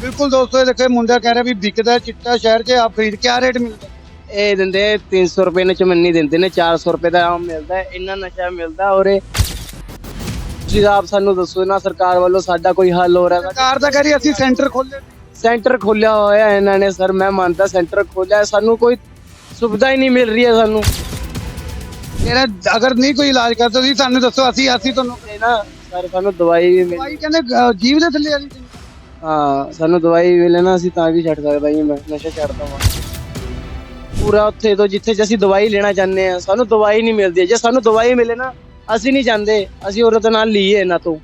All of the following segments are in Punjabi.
ਬਿਲਕੁਲ ਦੋਸਤੋ ਇਹ ਦੇਖੋ ਮੁੰਡਾ ਕਹਿ ਰਿਹਾ ਵੀ ਵਿਕਦਾ ਚਿੱਟਾ ਸ਼ਹਿਰ 'ਚ ਆਪ ਖਰੀਦ ਕਿਆ ਰੇਟ ਮਿਲਦਾ। ਇਹ ਦਿੰਦੇ 300 ਰੁਪਏ ਨੇ ਚਮੰਨੀ ਦਿੰਦੇ ਨੇ 400 ਰੁਪਏ ਦਾ ਆਮ ਮਿਲਦਾ ਇੰਨਾ ਨਸ਼ਾ ਮਿਲਦਾ ਔਰ ਤੁਸੀਂ ਆਪ ਸਾਨੂੰ ਦੱਸੋ ਨਾ ਸਰਕਾਰ ਵੱਲੋਂ ਸਾਡਾ ਕੋਈ ਹੱਲ ਹੋ ਰਿਹਾ ਸਰਕਾਰ ਤਾਂ ਕਹਿ ਰਹੀ ਅਸੀਂ ਸੈਂਟਰ ਖੋਲੇ ਸੈਂਟਰ ਖੋਲਿਆ ਹੋਇਆ ਇਹਨਾਂ ਨੇ ਸਰ ਮੈਂ ਮੰਨਦਾ ਸੈਂਟਰ ਖੋਲਿਆ ਸਾਨੂੰ ਕੋਈ ਸੁਵਿਧਾ ਹੀ ਨਹੀਂ ਮਿਲ ਰਹੀ ਹੈ ਸਾਨੂੰ। ਤੇਰਾ ਅਗਰ ਨਹੀਂ ਕੋਈ ਇਲਾਜ ਕਰਦਾ ਤੁਸੀਂ ਸਾਨੂੰ ਦੱਸੋ ਅਸੀਂ ਅਸੀਂ ਤੁਹਾਨੂੰ ਇਹ ਨਾ ਸਰ ਸਾਨੂੰ ਦਵਾਈ ਵੀ ਮਿਲ ਭਾਈ ਕਹਿੰਦੇ ਜੀਵ ਦੇ ਥੱਲੇ ਵਾਲੀ। ਹਾਂ, ਸਾਨੂੰ ਦਵਾਈ ਮਿਲੇ ਨਾ ਅਸੀਂ ਤਾਂ ਵੀ ਛੱਡ ਸਕਦਾ ਜੀ ਮੈਂ ਨਸ਼ਾ ਛੱਡ ਦਵਾਂ ਪੂਰਾ ਉੱਥੇ ਤੋਂ ਜਿੱਥੇ ਅਸੀਂ ਦਵਾਈ ਲੈਣਾ ਚਾਹੁੰਦੇ ਆ ਸਾਨੂੰ ਦਵਾਈ ਨਹੀਂ ਮਿਲਦੀ। ਜੇ ਸਾਨੂੰ ਦਵਾਈ ਮਿਲੇ ਨਾ, ਅਸੀਂ ਨਹੀਂ ਜਾਂਦੇ। ਅਸੀਂ ਔਰਤ ਨਾਲ ਲਈਏ ਇਹਨਾਂ ਤੋਂ।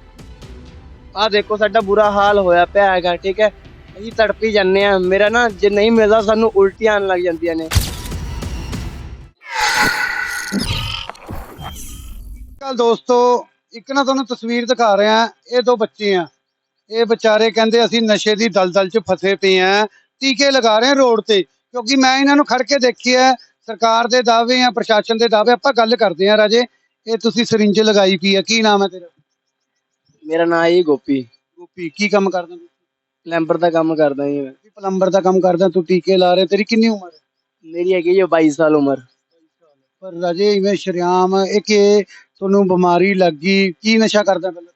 ਆਹ ਦੇਖੋ, ਸਾਡਾ ਬੁਰਾ ਹਾਲ ਹੋਇਆ ਪਿਆ ਹੈਗਾ, ਠੀਕ ਹੈ? ਅਸੀਂ ਤੜਪੀ ਜਾਂਦੇ ਆ ਮੇਰਾ ਨਾ, ਜੇ ਨਹੀਂ ਮਿਲਦਾ, ਸਾਨੂੰ ਉਲਟੀਆਂ ਆਉਣ ਲੱਗ ਜਾਂਦੀਆਂ ਨੇ। ਕੱਲ ਦੋਸਤੋ, ਇੱਕ ਨਾ ਤੁਹਾਨੂੰ ਤਸਵੀਰ ਦਿਖਾ ਰਿਹਾ, ਇਹ ਦੋ ਬੱਚੇ ਆ। ਇਹ ਵਿਚਾਰੇ ਕਹਿੰਦੇ ਅਸੀਂ ਨਸ਼ੇ ਦੀ ਦਲਦਲ 'ਚ ਫਸੇ ਪਏ ਆ ਟੀਕੇ ਲਗਾ ਰਹੇ ਰੋਡ ਤੇ ਕਿਉਂਕਿ ਮੈਂ ਇਹਨਾਂ ਨੂੰ ਖੜ ਕੇ ਦੇਖਿਆ ਸਰਕਾਰ ਦੇ ਦਾਅਵੇ ਆ ਪ੍ਰਸ਼ਾਸਨ ਦੇ ਦਾਅਵੇ ਆਪਾਂ ਗੱਲ ਕਰਦੇ ਆ ਰਾਜੇ ਇਹ ਤੁਸੀਂ ਸਰਿੰਜ ਲਗਾਈ ਪਈ ਆ ਕੀ ਨਾਮ ਹੈ ਤੇਰਾ? ਮੇਰਾ ਨਾਂ ਹੈ ਗੋਪੀ। ਗੋਪੀ ਕੀ ਕੰਮ ਕਰਦਾ ਤੂੰ? ਪਲੰਬਰ ਦਾ ਕੰਮ ਕਰਦਾ ਜੀ ਮੈਂ। ਪਲੰਬਰ ਦਾ ਕੰਮ ਕਰਦਾ ਤੂੰ ਟੀਕੇ ਲਾ ਰਿਹਾ ਤੇਰੀ ਕਿੰਨੀ ਉਮਰ ਹੈ? ਮੇਰੀ ਹੈਗੀ ਜੀ 22 ਸਾਲ ਉਮਰ। ਪਰ ਰਾਜੇ ਇਵੇਂ ਸ਼ਰਿਆਮ ਇਹ ਕਿ ਤੁਹਾਨੂੰ ਬਿਮਾਰੀ ਲੱਗ ਕੀ ਨਸ਼ਾ ਕਰਦਾ ਪਹਿਲਾਂ?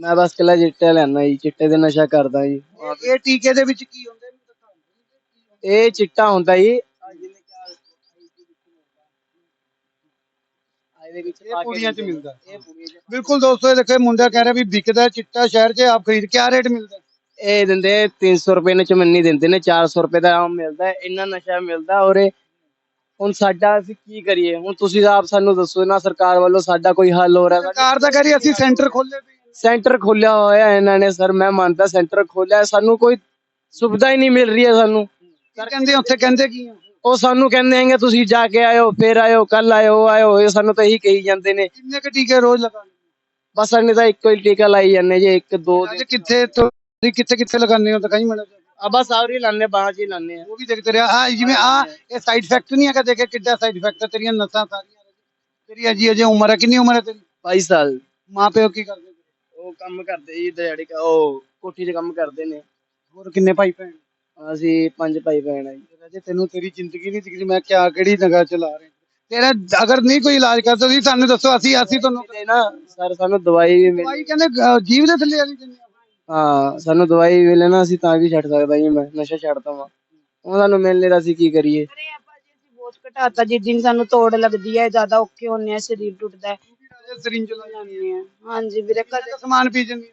ਮੈਂ ਬਸ ਕੱਲਾ ਚਿੱਟਾ ਲੈਣਾ ਜੀ ਚਿੱਟੇ ਦੇ ਨਸ਼ਾ ਕਰਦਾ ਜੀ। ਇਹ- ਇਹ ਟੀਕੇ ਦੇ ਵਿੱਚ ਕੀ ਹੁੰਦਾ। ਇਹ ਚਿੱਟਾ ਹੁੰਦਾ ਜੀ। ਇਹਦੇ ਵਿੱਚ ਇਹ ਪੁੜੀਆਂ 'ਚ ਮਿਲਦਾ। ਇਹ ਪੁੜੀਆਂ 'ਚ। ਬਿਲਕੁਲ ਦੋਸਤੋ ਇਹ ਦੇਖੋ ਮੁੰਡਾ ਕਹਿ ਰਿਹਾ ਵੀ ਵਿਕਦਾ ਹੈ ਚਿੱਟਾ ਸ਼ਹਿਰ 'ਚ ਆਪ ਖਰੀਦ ਕਿਆ ਰੇਟ ਮਿਲਦਾ? ਹੈ? ਇਹ ਦਿੰਦੇ 300 ਰੁਪਏ ਨੇ ਚਮੰਨੀ ਦਿੰਦੇ ਨੇ 400 ਰੁਪਏ ਦਾ ਆਮ ਮਿਲਦਾ ਹੈ ਇੰਨਾ ਨਸ਼ਾ ਮਿਲਦਾ। ਔਰ ਇਹ ਹੁਣ ਸਾਡਾ ਅਸੀਂ ਕੀ ਕਰੀਏ? ਹੁਣ ਤੁਸੀਂ ਆਪ ਸਾਨੂੰ ਦੱਸੋ ਨਾ ਸਰਕਾਰ ਵੱਲੋਂ ਸਾਡਾ ਕੋਈ ਹੱਲ ਹੋ ਰਿਹਾ? ਸਰਕਾਰ ਤਾਂ ਕਹਿ ਰਹੀ ਅਸੀਂ ਸੈਂਟਰ ਖੋਲੇ ਸੈਂਟਰ ਖੋਲਿਆ ਹੋਇਆ ਇਹਨਾਂ ਨੇ ਸਰ ਮੈਂ ਮੰਨਦਾ ਸੈਂਟਰ ਖੋਲਿਆ ਸਾਨੂੰ ਕੋਈ ਸੁਵਿਧਾ ਹੀ ਨਹੀਂ ਮਿਲ ਰਹੀ ਹੈ ਸਾਨੂੰ। ਸਰ ਕਹਿੰਦੇ ਉੱਥੇ ਕਹਿੰਦੇ ਕੀ ਉਹ ਸਾਨੂੰ ਕਹਿੰਦੇ ਹੈਗੇ ਤੁਸੀਂ ਜਾ ਕੇ ਆਇਓ ਫੇਰ ਆਇਓ ਕੱਲ ਆਇਓ ਆਇਓ ਇਹ ਸਾਨੂੰ ਤਾਂ ਇਹੀ ਕਹੀ ਜਾਂਦੇ ਨੇ। ਕਿੰਨੇ ਕ ਟੀਕੇ ਰੋਜ਼ ਲਗਾਉਂਦੇ ਬਸ ਅਸੀਂ ਤਾਂ ਇੱਕੋ ਹੀ ਟੀਕਾ ਲਾਈ ਜਾਂਦੇ ਜੇ ਇੱਕ ਦੋ ਅੱਜ ਕਿੱਥੇ ਤੁਸੀਂ ਕਿੱਥੇ ਕਿੱਥੇ ਲਗਾਉਂਦੇ ਹੋ? ਦਿਖਾਈ ਮੈਨੂੰ ਆ ਬਸ ਆਵਰੀ ਲਾਣੇ ਬਾਹਾਂ ਹੀ ਲਾਣੇ ਆ। ਉਹ ਵੀ ਦੇਖਦੇ ਰਿਹਾ। ਆ ਜਿਵੇਂ ਆ ਇਹ ਸਾਈਡ ਇਫੈਕਟ ਨਹੀਂ ਹੈਗਾ ਦੇਖੇ ਕਿੱਡਾ ਸਾਈਡ ਇਫੈਕਟ ਹੈ ਤੇਰੀਆਂ ਨਸਾਂ ਸਾਰੀਆਂ। ਤੇਰੀ ਅਜੀ ਅਜੇ ਉਮਰ ਹੈ ਕਿੰਨੀ ਉਮਰ ਹੈ ਤੇਰੀ? 22 ਸਾਲ। ਮਾਂ ਪਿਓ ਕੀ ਕਰਦੇ ਉਹ ਕੰਮ ਕਰਦੇ ਜੀ ਦਿਹਾੜੀ ਕ- ਉਹ ਕੋਠੀ 'ਚ ਕੰਮ ਕਰਦੇ ਨੇ। ਹੋਰ ਕਿੰਨੇ ਭਾਈ ਭੈਣ? ਅਸੀਂ ਪੰਜ ਭਾਈ ਭੈਣ ਆ ਜੀ। ਰਾਜੇ ਤੈਨੂੰ ਤੇਰੀ ਜ਼ਿੰਦਗੀ ਨਹੀਂ ਦਿਖਦੀ ਮੈਂ ਕਿਆ ਕਿਹੜੀ ਨਗਾ ਚਲਾ ਰਿਹਾ। ਤੇਰਾ ਅਗਰ ਨਹੀਂ ਕੋਈ ਇਲਾਜ ਕਰਦਾ ਤੁਸੀਂ ਸਾਨੂੰ ਦੱਸੋ ਅਸੀਂ ਅਸੀਂ ਤੁਹਾਨੂੰ ਤੇ ਨਾ ਸਰ ਸਾਨੂੰ ਦਵਾਈ ਵੀ ਮਿਲ ਭਾਈ ਕਹਿੰਦੇ ਅਹ, ਜੀਵ ਦੇ ਥੱਲੇ ਵਾਲੀ ਚੀਜ਼ ਹਾਂ ਸਾਨੂੰ ਦਵਾਈ ਵੀ ਮਿਲੇ ਨਾ ਅਸੀਂ ਤਾਂ ਵੀ ਛੱਡ ਸਕਦਾ ਜੀ ਮੈਂ ਨਸ਼ਾ ਛੱਡ ਦਵਾਂ ਉਹ ਸਾਨੂੰ ਮਿਲ ਨਹੀਂ ਰਿਹਾ ਅਸੀਂ ਕੀ ਕਰੀਏ? ਅਰੇ ਆਪਾਂ ਜੀ ਅਸੀਂ ਬਹੁਤ ਘਟਾਤਾ ਜਿਸ ਦਿਨ ਸਾਨੂੰ ਤੋੜ ਲੱਗਦੀ ਹੈ ਜ਼ਿਆਦਾ ਔਖੇ ਹੁੰਨੇ ਆ ਸਰੀਰ ਟੁੱਟਦਾ ਹੈ। ਸਰਿੰਜ ਲਾ ਜਾਂਦੇ ਆ। ਹਾਂਜੀ ਵੀਰੇ ਕਦੇ ਸਮਾਨ ਪੀ ਜਾਂਦੀ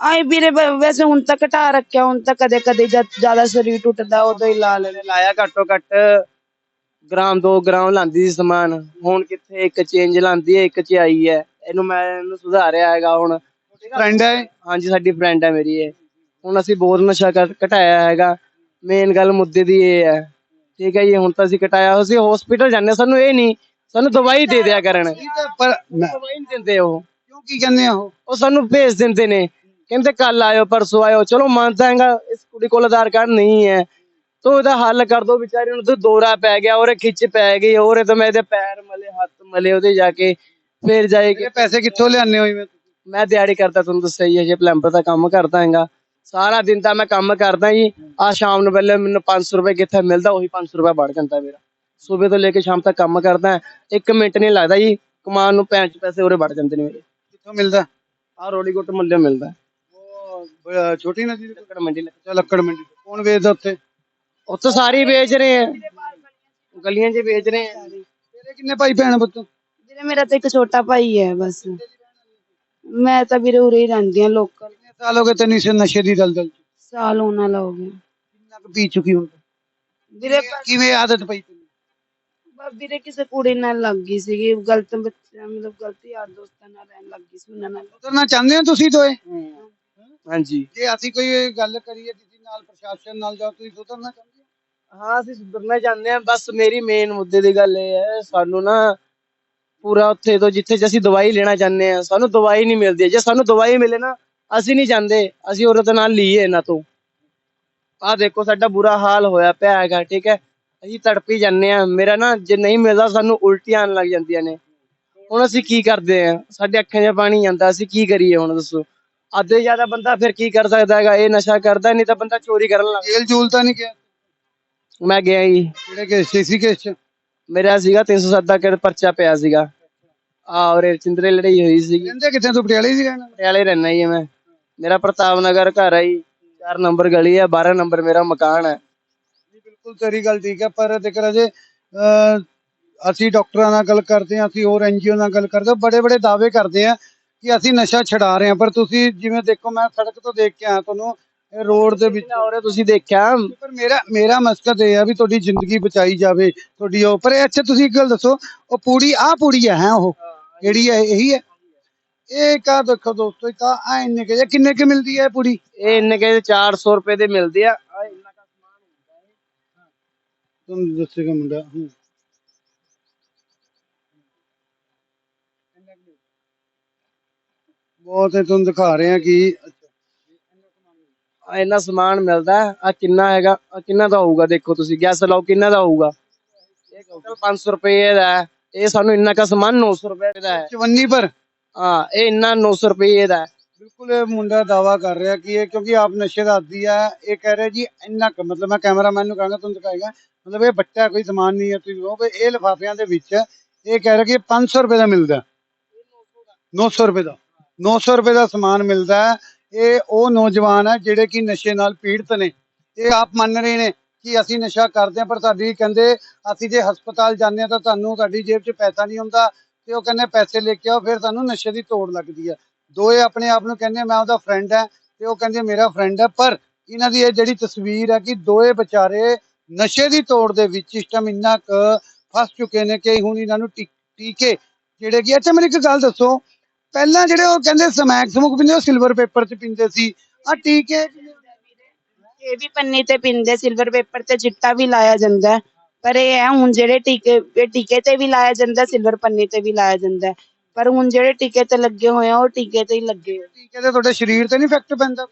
ਆਏ ਵੀਰੇ ਵ- ਵੈਸੇ ਹੁਣ ਤਾਂ ਘਟਾ ਰੱਖਿਆ ਹੁਣ ਤਾਂ ਕਦੇ ਕਦੇ ਜਦ ਜ਼ਿਆਦਾ ਸਰੀਰ ਟੁੱਟਦਾ ਉਦੋਂ ਹੀ ਲਾ ਲੈਂਦੇ। ਲਾਇਆ ਘੱਟੋ ਘੱਟ ਗ੍ਰਾਮ 2 ਗ੍ਰਾਮ ਲਾਂਦੀ ਸੀ ਸਮਾਨ। ਹੁਣ ਕਿੱਥੇ ਇੱਕ ਚੇਂਜ ਲਾਂਦੀ ਹੈ ਇੱਕ ਚ ਆਈ ਹੈ। ਇਹਨੂੰ ਮੈਂ ਇਹਨੂੰ ਸੁਧਾਰਿਆ ਹੈਗਾ ਹੁਣ। ਫਰੈਂਡ ਹੈ ਹਾਂਜੀ ਸਾਡੀ ਫਰੈਂਡ ਹੈ ਮੇਰੀ ਇਹ। ਹੁਣ ਅਸੀਂ ਬਹੁਤ ਨਸ਼ਾ ਕਰ- ਘਟਾਇਆ ਹੈਗਾ। ਮੇਨ ਗੱਲ ਮੁੱਦੇ ਦੀ ਇਹ ਹੈ। ਠੀਕ ਹੈ ਜੀ ਹੁਣ ਤਾਂ ਅਸੀਂ ਘਟਾਇਆ ਅਸੀਂ ਹਸਪੀਟਲ ਜਾਂਦੇ ਹਾਂ, ਸਾਨੂੰ ਇਹ ਨਹੀਂ ਸਾਨੂੰ ਦਵਾਈ ਦੇ ਦਿਆ ਕਰਨ। ਪਰ ਮੈਂ- ਦਵਾਈ ਨਹੀਂ ਦਿੰਦੇ ਉਹ। ਕਿਉਂ ਕੀ ਕਹਿੰਦੇ ਆ ਉਹ? ਉਹ ਸਾਨੂੰ ਭੇਜ ਦਿੰਦੇ ਨੇ। ਕਹਿੰਦੇ ਕੱਲ ਆਇਓ ਪਰਸੋਂ ਆਇਓ। ਚਲੋ ਮੰਨਦਾ ਹੈਗਾ ਇਸ ਕੁੜੀ ਕੋਲ ਆਧਾਰ ਕਾਰਡ ਨਹੀਂ ਹੈ। ਤੋ ਉਹਦਾ ਹੱਲ ਕਰ ਦੋ ਵਿਚਾਰੀ ਨੂੰ ਤੇ ਦੋਰਾ ਪੈ ਗਿਆ ਉਹਰੇ ਖਿੱਚ ਪੈ ਗਈ ਉਹਰੇ ਤਾਂ ਮੈਂ ਇਹਦੇ ਪੈਰ ਮਲੇ ਹੱਥ ਮਲੇ ਉਹਦੇ ਜਾ ਕੇ ਫੇਰ ਜਾਏਗੀ ਇਹ ਪੈਸੇ ਕਿੱਥੋਂ ਲਿਆਉਂਦੇ ਹੋ ਇਵੇਂ ਮੈਂ ਦਿਹਾੜੀ ਕਰਦਾ ਤੁਹਾਨੂੰ ਦੱਸਿਆ ਹੀ ਹੈ ਜੇ ਪਲੰਬਰ ਦਾ ਕੰਮ ਕਰਦਾ ਹੈਗਾ। ਸਾਰਾ ਦਿਨ ਤਾਂ ਮੈਂ ਕੰਮ ਕਰਦਾ ਜੀ। ਆ ਸ਼ਾਮ ਨੂੰ ਵੇਲੇ ਮੈਨੂੰ 500 ਰੁਪਏ ਕਿੱਥੇ ਮਿਲਦਾ ਉਹੀ 500 ਰੁਪਏ ਵੜ ਜਾਂਦਾ ਮੇਰਾ। ਸਵੇਰ ਤੋਂ ਲੈ ਕੇ ਸ਼ਾਮ ਤੱਕ ਕੰਮ ਕਰਦਾ ਇੱਕ ਮਿੰਟ ਨਹੀਂ ਲੱਗਦਾ ਜੀ। ਕਮਾਨ ਨੂੰ ਪੈਂਚ ਪੈਸੇ ਉਰੇ ਵੜ ਜਾਂਦੇ ਨੇ ਮੇਰੇ। ਕਿੱਥੋਂ ਮਿਲਦਾ? ਆ ਰੋੜੀ ਗੁੱਟ ਮੁੱਲੇ ਮਿਲਦਾ ਉਹ ਬ- ਛੋਟੀ ਨਦੀ ਦੇ ਲੱਕੜ ਮੰਡੀ ਲੱਗ- ਚੱਲ ਲੱਕੜ ਮੰਡੀ। ਤੋਂ। ਕੌਣ ਵੇਚਦਾ ਉੱਥੇ? ਉੱਥੇ ਸਾਰੀ ਵੇਚ ਰਹੇ ਆ। ਗਲੀਆਂ 'ਚ ਵੇਚ ਰਹੇ ਆ। ਤੇਰੇ ਕਿੰਨੇ ਭਾਈ ਭੈਣ ਪੁੱਤ? ਵੀਰੇ ਮੇਰਾ ਤਾਂ ਇੱਕ ਛੋਟਾ ਭਾਈ ਹੈ ਬਸ। ਮੈਂ ਤਾਂ ਵੀਰੇ ਉਰੇ ਹੀ ਰਹਿੰਦੀ ਹਾਂ ਲੋਕਲ ਕਿੰਨੇ ਸਾਲ ਹੋ ਗਏ ਤੈਨੂੰ ਇਸ ਨਸ਼ੇ ਦੀ ਦਲਦਲ ਚ? ਸਾਲ ਹੋਣ ਗਿਆ। ਕਿੰਨਾ ਕੁ ਪੀ ਚੁੱਕੀ ਹੁਣ ਵੀਰੇ ਕਿਵੇਂ ਆਦਤ ਪਈ ਤੈਨੂੰ? ਬਸ ਵੀਰੇ ਕਿਸੇ ਕੁੜੀ ਨਾਲ ਲੱਗ ਗਈ ਸੀਗੀ ਗਲਤ ਮਤਲਬ ਗਲਤ ਯਾਰ ਦੋਸਤਾਂ ਨਾਲ ਰਹਿਣ ਲੱਗ ਗਈ ਸੀ ਉਹਨਾਂ ਨਾਲ। ਉਤਰਨਾ ਚਾਹੁੰਦੇ ਹੋ ਤੁਸੀਂ ਦੋਏ? ਹਾਂਜੀ। ਜੇ ਅਸੀਂ ਕੋਈ ਗੱਲ ਕਰੀਏ ਕਿਸੇ ਨਾਲ ਪ੍ਰਸ਼ਾਸਨ ਨਾਲ ਜਾਂ ਤੁਸੀਂ ਸੁਧਰਨਾ ਚਾਹੁੰਦੇ ਹੋ? ਹਾਂ ਅਸੀਂ ਸੁਧਰਨਾ ਚਾਹੁੰਦੇ ਆ ਬਸ ਮੇਰੀ ਮੇਨ ਮੁੱਦੇ ਦੀ ਗੱਲ ਇਹ ਹੈ ਸਾਨੂੰ ਨਾ ਪੂਰਾ ਉੱਥੇ ਤੋਂ ਜਿੱਥੇ ਅਸੀਂ ਦਵਾਈ ਲੈਣਾ ਚਾਹੁੰਦੇ ਆ ਸਾਨੂੰ ਦਵਾਈ ਨਹੀਂ ਮਿਲਦੀ। ਜੇ ਸਾਨੂੰ ਦਵਾਈ ਮਿਲੇ ਨਾ ਅਸੀਂ ਨਹੀਂ ਜਾਂਦੇ ਅਸੀਂ ਔਰਤ ਨਾਲ ਲਈਏ ਇਹਨਾਂ ਤੋਂ। ਆਹ ਦੇਖੋ ਸਾਡਾ ਬੁਰਾ ਹਾਲ ਹੋਇਆ ਪਿਆ ਹੈਗਾ ਠੀਕ ਹੈ। ਅਸੀਂ ਤੜਪੀ ਜਾਂਦੇ ਆ ਮੇਰਾ ਨਾ ਜੇ ਨਹੀਂ ਮਿਲਦਾ ਸਾਨੂੰ ਉਲਟੀਆਂ ਆਉਣ ਲੱਗ ਜਾਂਦੀਆਂ ਨੇ। ਹੁਣ ਅਸੀਂ ਕੀ ਕਰਦੇ ਆ ਸਾਡੇ ਅੱਖਾਂ 'ਚ ਪਾਣੀ ਜਾਂਦਾ ਅਸੀਂ ਕੀ ਕਰੀਏ ਹੁਣ ਦੱਸੋ? ਅੱਧੇ ਜ਼ਿਆਦਾ ਬੰਦਾ ਫਿਰ ਕੀ ਕਰ ਸਕਦਾ ਹੈਗਾ? ਇਹ ਨਸ਼ਾ ਕਰਦਾ ਨਹੀਂ ਤਾਂ ਬੰਦਾ ਚੋਰੀ ਕਰਨ ਲੱਗ ਜੇਲ੍ਹ ਜੂਲ ਤਾਂ ਨਹੀਂ ਗਿਆ? ਮੈਂ ਗਿਆ ਜੀ। ਕਿਹੜੇ ਕੇਸ ਸੀ ਕੇਸ ਚ? ਮੇਰਾ ਸੀਗਾ 307 ਦਾ ਕਿਹੜਾ ਪਰਚਾ ਪਿਆ ਸੀਗਾ। ਆ ਔਰ ਚਿੰਦਰੇ ਲੜਾਈ ਹੋਈ ਸੀਗੀ। ਕਹਿੰਦੇ ਕਿੱਥੇ? ਤੂੰ ਪਟਿਆਲੇ ਸੀ ਰਹਿਣਾ? ਪਟਿਆਲੇ ਰਹਿਣਾ ਹੀ ਮੈਂ। ਮੇਰਾ ਪ੍ਰਤਾਪ ਨਗਰ ਘਰ ਹੈ ਜੀ। 4 ਨੰਬਰ ਗਲੀ ਹੈ 12 ਨੰਬਰ ਮੇਰਾ ਮਕਾਨ ਹੈ ਬਿਲਕੁਲ ਤੇਰੀ ਗੱਲ ਠੀਕ ਹੈ ਪਰ ਰਾਜੇ ਅਹ, ਅਸੀਂ ਡਾਕਟਰਾਂ ਨਾਲ ਗੱਲ ਕਰਦੇ ਹਾਂ ਅਸੀਂ ਹੋਰ ਐਨਜੀਓ ਨਾਲ ਗੱਲ ਕਰਦੇ ਹਾਂ ਬੜੇ ਬੜੇ ਦਾਅਵੇ ਕਰਦੇ ਆ ਕਿ ਅਸੀਂ ਨਸ਼ਾ ਛਡਾ ਰਹੇ ਹਾਂ ਪਰ ਤੁਸੀਂ ਜਿਵੇਂ ਦੇਖੋ ਮੈਂ ਸੜਕ ਤੋਂ ਦੇਖ ਕੇ ਆਇਆ ਤੁਹਾਨੂੰ ਇਹ ਰੋਡ ਦੇ ਵਿੱਚ ਔਰ ਤੁਸੀਂ ਦੇਖਿਆ? ਪਰ ਮੇਰਾ ਮੇਰਾ ਮਕਸਦ ਇਹ ਆ ਵੀ ਤੁਹਾਡੀ ਜ਼ਿੰਦਗੀ ਬਚਾਈ ਜਾਵੇ ਤੁਹਾਡੀ ਉਹ ਪਰ ਅੱਛਾ ਤੁਸੀਂ ਇੱਕ ਗੱਲ ਦੱਸੋ ਉਹ ਪੂੜੀ ਆ ਪੂੜੀ ਹੈ ਹੈਂ ਉਹ ਕਿਹੜੀ ਹੈ ਇਹੀ ਹੈ। ਇਹ ਕਾ ਦੇਖੋ ਦੋਸਤੋ ਕਾ ਆ ਇੰਨੇ ਕੇ ਕਿੰਨੇ ਕੇ ਮਿਲਦੀ ਹੈ ਪੂੜੀ ਇਹ ਇੰਨੇ ਕੇ 400 ਰੁਪਏ ਦੇ ਮਿਲਦੇ ਆ ਆਹ ਇੰਨਾ ਕੁ ਸਮਾਨ ਹੁੰਦਾ ਹੈ। ਤੁਹਾਨੂੰ ਦੱਸੇਗਾ ਮੁੰਡਾ ਹੂੰ। ਬਹੁਤ ਹੈ ਤੁਹਾਨੂੰ ਦਿਖਾ ਰਹੇ ਆ ਕਿ ਆਹ ਇੰਨਾ ਸਮਾਨ ਮਿਲਦਾ ਆ ਕਿੰਨਾ ਹੈਗਾ ਆ ਕਿੰਨਾ ਦਾ ਹੋਊਗਾ ਦੇਖੋ ਤੁਸੀਂ ਗੈਸ ਲਾਓ ਕਿੰਨਾ ਦਾ ਹੋਊਗਾ। ਇਹ ਟੋਟਲ 500 ਰੁਪਏ ਦਾ ਹੈ ਇਹ ਸਾਨੂੰ ਇੰਨਾ ਕਾ ਸਮਾਨ 900 ਰੁਪਏ ਦਾ ਹੈ। ਚਵੰਨੀ ਪਰ ਹਾਂ ਇਹ ਇੰਨਾ 900 ਰੁਪਏ ਦਾ ਹੈ। ਬਿਲਕੁਲ ਇਹ ਮੁੰਡਾ ਦਾਵਾ ਕਰ ਰਿਹਾ ਕਿ ਇਹ ਕਿਉਂਕਿ ਆਪ ਨਸ਼ੇ ਦਾ ਆਦੀ ਹੈ ਇਹ ਕਹਿ ਰਿਹਾ ਜੀ ਇੰਨਾ ਕੁ, ਮਤਲਬ ਮੈਂ ਕੈਮਰਾਮੈਨ ਨੂੰ ਕਹਾਂਗਾ ਤੁਹਾਨੂੰ ਦਿਖਾਏਗਾ, ਮਤਲਬ ਇਹ ਬੱਚਾ ਕੋਈ ਸਮਾਨ ਨਹੀਂ ਹੈ, ਤੁਸੀਂ ਉਹ ਇਹ ਲਿਫਾਫਿਆਂ ਦੇ ਵਿੱਚ ਇਹ ਕਹਿ ਰਿਹਾ ਕਿ ਇਹ 500 ਰੁਪਏ ਦਾ ਮਿਲਦਾ ਹੈ। 900 ਰੁਪਏ ਦਾ 900 ਰੁਪਏ ਦਾ ਸਮਾਨ ਮਿਲਦਾ ਇਹ ਉਹ ਨੌਜਵਾਨ ਹੈ ਜਿਹੜੇ ਕਿ ਨਸ਼ੇ ਨਾਲ ਪੀੜਤ ਨੇ। ਇਹ ਆਪ ਮੰਨ ਰਹੇ ਨੇ ਕਿ ਅਸੀਂ ਨਸ਼ਾ ਕਰਦੇ ਹਾਂ, ਪਰ ਸਾਡੀ ਕਹਿੰਦੇ ਅਸੀਂ ਜੇ ਹਸਪਤਾਲ ਜਾਂਦੇ ਹਾਂ ਤਾਂ ਤੁਹਾਨੂੰ ਤੁਹਾਡੀ ਜੇਬ 'ਚ ਪੈਸਾ ਨਹੀਂ ਹੁੰਦਾ ਤੇ ਉਹ ਕਹਿੰਦੇ ਪੈਸੇ ਲੈ ਕੇ ਆਓ, ਫਿਰ ਤੁਹਾਨੂੰ ਨਸ਼ੇ ਦੀ ਤੋੜ ਲੱਗਦੀ ਹੈ। ਦੋਏ ਆਪਣੇ ਆਪ ਨੂੰ ਕਹਿੰਦੇ ਮੈਂ ਉਹਦਾ ਫਰੈਂਡ ਹੈ ਤੇ ਉਹ ਕਹਿੰਦੇ ਮੇਰਾ ਫਰੈਂਡ ਹੈ ਪਰ ਇਹਨਾਂ ਦੀ ਇਹ ਜਿਹੜੀ ਤਸਵੀਰ ਹੈ ਕਿ ਦੋਏ ਵਿਚਾਰੇ ਨਸ਼ੇ ਦੀ ਤੋੜ ਦੇ ਵਿੱਚ ਇਸ ਟਾਈਮ ਇੰਨਾ ਕੁ ਫਸ ਚੁੱਕੇ ਨੇ ਕਿ ਹੁਣ ਇਹਨਾਂ ਨੂੰ ਟੀਕੇ ਜਿਹੜੇ ਕਿ, ਅੱਛਾ ਮੈਨੂੰ ਇੱਕ ਗੱਲ ਦੱਸੋ, ਪਹਿਲਾਂ ਜਿਹੜੇ ਉਹ ਕਹਿੰਦੇ ਸਮੈਕ ਸਮੂਕ ਪੀਂਦੇ, ਉਹ ਸਿਲਵਰ ਪੇਪਰ 'ਚ ਪੀਂਦੇ ਸੀ ਆ ਟੀਕੇ ਇਹ ਵੀ ਪੰਨੀ ਤੇ ਪੀਂਦੇ ਸਿਲਵਰ ਪੇਪਰ ਤੇ ਚਿੱਟਾ ਵੀ ਲਾਇਆ ਜਾਂਦਾ ਪਰ ਇਹ ਹੈ, ਹੁਣ ਜਿਹੜੇ ਟੀਕੇ, ਇਹ ਟੀਕੇ ਤੇ ਵੀ ਲਾਇਆ ਜਾਂਦਾ ਸਿਲਵਰ ਪੰਨੀ ਤੇ ਵੀ ਲਾਇਆ ਜਾਂਦਾ ਹੈ। ਪਰ ਹੁਣ ਜਿਹੜੇ ਟੀਕੇ ਤੇ ਲੱਗੇ ਹੋਏ ਆ ਉਹ ਟੀਕੇ ਤੇ ਹੀ ਲੱਗੇ ਹੋਏ। ਟੀਕੇ ਤੇ ਤੁਹਾਡੇ ਸਰੀਰ ਤੇ ਨਹੀਂ ਇਫੈਕਟ ਪੈਂਦਾ?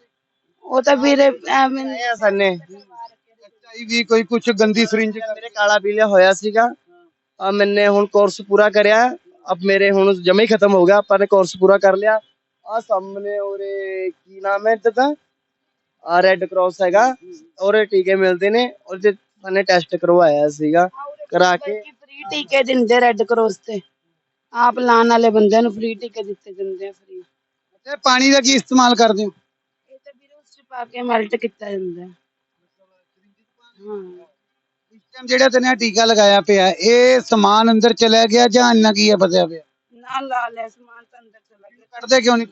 ਉਹ ਤਾਂ ਵੀਰੇ ਐਵੇਂ ਆ ਸਾਨੇ ਵੀ ਕੋਈ ਕੁਝ ਗੰਦੀ ਸਰਿੰਜ ਮੇਰੇ ਕਾਲਾ ਪੀਲਿਆ ਹੋਇਆ ਸੀਗਾ। ਆ ਮੈਨੇ ਹੁਣ ਕੋਰਸ ਪੂਰਾ ਕਰਿਆ। ਅਬ ਮੇਰੇ ਹੁਣ ਜਮੇ ਹੀ ਖਤਮ ਹੋ ਗਿਆ। ਆਪਾਂ ਨੇ ਕੋਰਸ ਪੂਰਾ ਕਰ ਲਿਆ। ਆ ਸਾਹਮਣੇ ਔਰੇ ਕੀ ਨਾਮ ਹੈ ਇਹਦਾ ਆ ਰੈੱਡ ਕਰਾਸ ਹੈਗਾ। ਔਰੇ ਟੀਕੇ ਮਿਲਦੇ ਨੇ। ਔਰ ਜੇ ਮੈਨੇ ਟੈਸਟ ਕਰਵਾਇਆ ਸੀਗਾ। ਕਰਾ ਕੇ ਫ੍ਰੀ ਟੀਕੇ ਦਿੰਦੇ ਰੈੱਡ ਕਰਾਸ ਤੇ। ਆਪ ਲਾਣ ਵਾਲੇ ਬੰਦਿਆਂ ਨੂੰ ਫ੍ਰੀ ਟੀਕੇ ਦਿੱਤੇ ਜਾਂਦੇ ਆ ਫ੍ਰੀ ਤੇ ਪਾਣੀ ਦਾ ਕੀ ਇਸਤੇਮਾਲ ਕਰਦੇ ਹੋ? ਇਹ ਤਾਂ ਵੀਰੇ ਉਸ ਚ ਪਾ ਕੇ ਮੈਲਟ ਕੀਤਾ ਜਾਂਦਾ ਹੈ। ਹਾਂ। ਇਸ ਟਾਈਮ ਜਿਹੜਾ ਤੈਨੇ ਟੀਕਾ ਲਗਾਇਆ ਪਿਆ ਇਹ ਸਮਾਨ ਅੰਦਰ ਚਲਿਆ ਗਿਆ ਜਾਂ ਇੰਨਾ ਕੀ ਹੈ ਬਚਿਆ ਪਿਆ? ਨਾਲ ਲਾ ਲਿਆ ਸਮਾਨ ਤਾਂ ਅੰਦਰ ਚਲਾ ਗਿਆ। ਕੱਢਦੇ ਕਿਉਂ ਨਹੀਂ?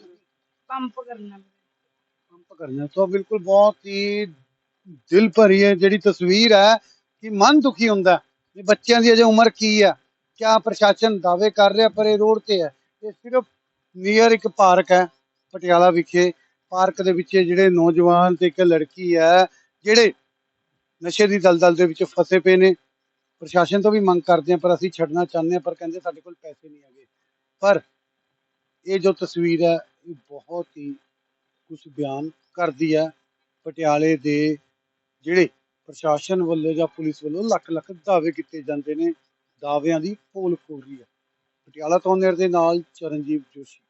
ਪੰਪ ਕਰਨਾ। ਪੰਪ ਕਰਨਾ ਸੋ ਬਿਲਕੁਲ ਬਹੁਤ ਹੀ ਦਿਲ ਭਰੀ ਹੈ ਜਿਹੜੀ ਤਸਵੀਰ ਹੈ ਕਿ ਮਨ ਦੁਖੀ ਹੁੰਦਾ ਹੈ ਵੀ ਬੱਚਿਆਂ ਦੀ ਅਜੇ ਉਮਰ ਕੀ ਹੈ ਕਿਆ ਪ੍ਰਸ਼ਾਸਨ ਦਾਅਵੇ ਕਰ ਰਿਹਾ ਪਰ ਇਹ ਰੋਡ ਤੇ ਹੈ। ਇਹ ਸਿਰਫ ਨੀਅਰ ਇੱਕ ਪਾਰਕ ਹੈ, ਪਟਿਆਲਾ ਵਿਖੇ। ਪਾਰਕ ਦੇ ਵਿੱਚ ਜਿਹੜੇ ਨੌਜਵਾਨ ਤੇ ਇੱਕ ਲੜਕੀ ਹੈ, ਜਿਹੜੇ ਨਸ਼ੇ ਦੀ ਦਲਦਲ ਦੇ ਵਿੱਚ ਫਸੇ ਪਏ ਨੇ। ਪ੍ਰਸ਼ਾਸਨ ਤੋਂ ਵੀ ਮੰਗ ਕਰਦੇ ਆ ਪਰ ਅਸੀਂ ਛੱਡਣਾ ਚਾਹੁੰਦੇ ਆ ਪਰ ਕਹਿੰਦੇ ਸਾਡੇ ਕੋਲ ਪੈਸੇ ਨਹੀਂ ਹੈਗੇ। ਪਰ ਇਹ ਜੋ ਤਸਵੀਰ ਹੈ, ਇਹ ਬਹੁਤ ਹੀ ਕੁਝ ਬਿਆਨ ਕਰਦੀ ਹੈ। ਪਟਿਆਲੇ ਦੇ ਜਿਹੜੇ ਪ੍ਰਸ਼ਾਸਨ ਵੱਲੋਂ ਜਾਂ ਪੁਲਿਸ ਵੱਲੋਂ ਲੱਖ ਲੱਖ ਦਾਅਵੇ ਕੀਤੇ ਜਾਂਦੇ ਨੇ। ਦਾਅਵਿਆਂ ਦੀ ਪੋਲ ਖੋਰੀ ਹੈ। ਪਟਿਆਲਾ ਤੋਂ ਨਿਰ ਦੇ ਨਾਲ ਚਰਨਜੀਤ ਜੋਸ਼ੀ।